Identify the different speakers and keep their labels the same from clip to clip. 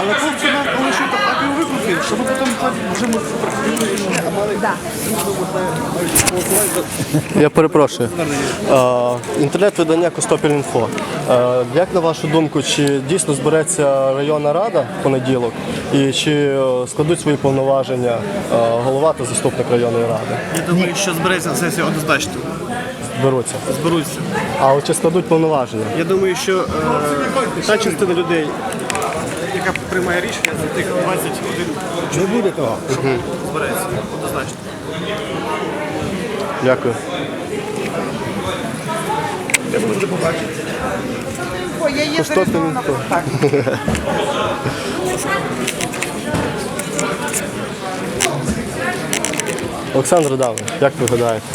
Speaker 1: Але хлопці нам залишити так і викрутили, щоб потім вже ми
Speaker 2: Я перепрошую. Інтернет-видання Костопіль.Інфо. Як на вашу думку, чи дійсно збереться районна рада в понеділок і чи е, складуть свої повноваження е, голова та заступник районної ради?
Speaker 1: Я думаю, що збереться сесія однозначно.
Speaker 2: Зберуться.
Speaker 1: Зберуться.
Speaker 2: А от чи складуть повноваження?
Speaker 1: Я думаю, що е, та частина людей, яка приймає рішення за тих 21
Speaker 2: Не буде того.
Speaker 1: збереться однозначно.
Speaker 2: Дякую.
Speaker 1: Я буду побачити.
Speaker 3: Я є
Speaker 2: Костопіль.Інфо.
Speaker 3: Так.
Speaker 2: Олександр Адамович, як ви гадаєте?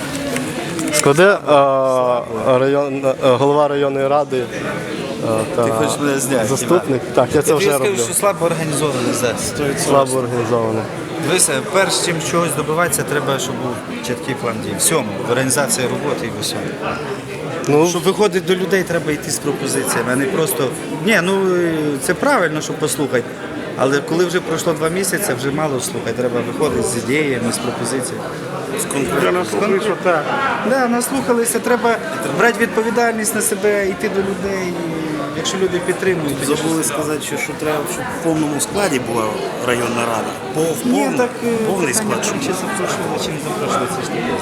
Speaker 2: Складе е, район, е, голова районної ради та
Speaker 4: Ти хочеш мене зняти?
Speaker 2: заступник? Так, я це вже роблю.
Speaker 4: скажу, що слабо організований зараз.
Speaker 2: Слабо організовано.
Speaker 4: Дивися, перш чим чогось добиватися, треба, щоб був чіткий план дій. Всьому, в організації роботи і в усьому.
Speaker 2: Ну,
Speaker 4: Щоб виходити до людей, треба йти з пропозиціями, а не просто. Ні, ну е, це правильно, щоб послухати. Але коли вже пройшло два місяці, вже мало слухати. Треба виходити з ідеями, з пропозиціями. З конкретною.
Speaker 1: так.
Speaker 4: Да, наслухалися, треба брати відповідальність на себе, йти до людей. Якщо люди підтримують, тоді
Speaker 5: Забули сказати, що, що треба, щоб в повному складі була районна рада.
Speaker 4: Ні,
Speaker 5: повний,
Speaker 4: так е,
Speaker 5: повний склад.
Speaker 4: чи запрошували, чи не запрошували, це ж не є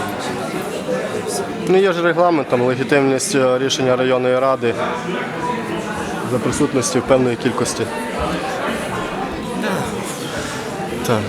Speaker 2: ну є ж регламент, там легітимність е, рішення районної ради за присутності в певної кількості. Так.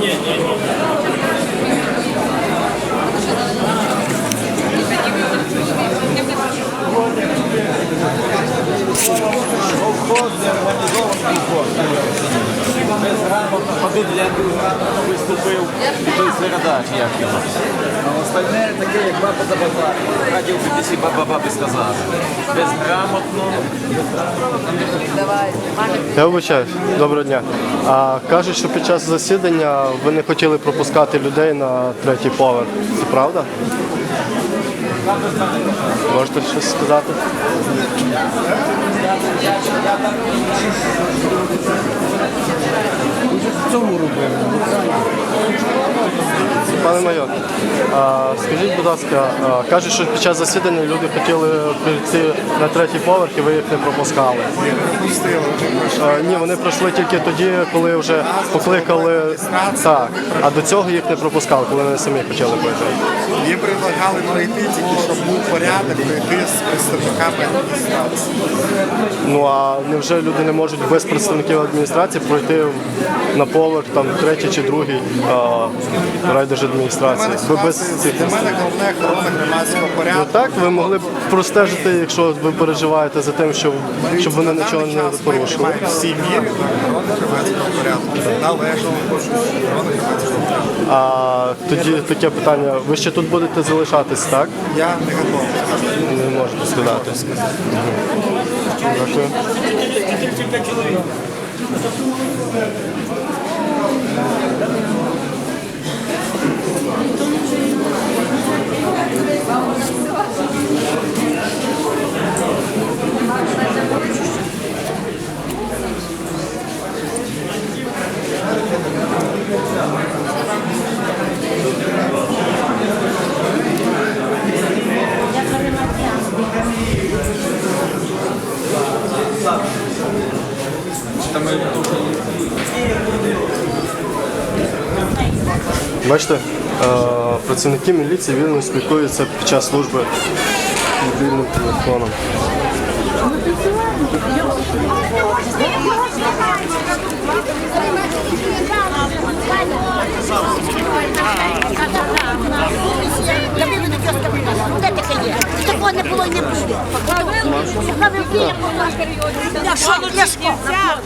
Speaker 2: Ні, ні, ні.
Speaker 6: Виступив і той середач, як його. А остальне таке, як баба за базар. Радіо BBC баба баби сказали. Безграмотно.
Speaker 2: Я вибачаюсь. Доброго дня. А кажуть, що під час засідання ви не хотіли пропускати людей на третій поверх. Це правда? Можете щось сказати? цьому робили. Пане майор, а, скажіть, будь ласка, а, кажуть, що під час засідання люди хотіли прийти на третій поверх і ви їх не пропускали. А, Ні, вони пройшли тільки тоді, коли вже покликали. Так, а до цього їх не пропускали, коли вони самі хотіли пройти.
Speaker 7: Їм предлагали пройти тільки, щоб був порядок, прийти з представниками адміністрації.
Speaker 2: Ну а невже люди не можуть без представників адміністрації пройти на поверх, там третій чи другий
Speaker 7: Для
Speaker 2: райдержадміністрації?
Speaker 7: Мене,
Speaker 2: Ви без цих
Speaker 7: для мене головне охорона громадського
Speaker 2: Ну
Speaker 7: порядку.
Speaker 2: так, ви могли б простежити, якщо ви переживаєте за тим, що щоб вони нічого не порушували.
Speaker 7: всі міри на громадського порядку. Належно охорони громадського порядку.
Speaker 2: А тоді таке питання: ви ще тут будете залишатись, так?
Speaker 7: Я не готовий.
Speaker 2: Не можете сказати. Мгм. Дякую. Бачите, е, працівники міліції вільно спілкуються під час служби мобільним телефоном.
Speaker 8: Не було і не буде. Ляшко, Ляшко.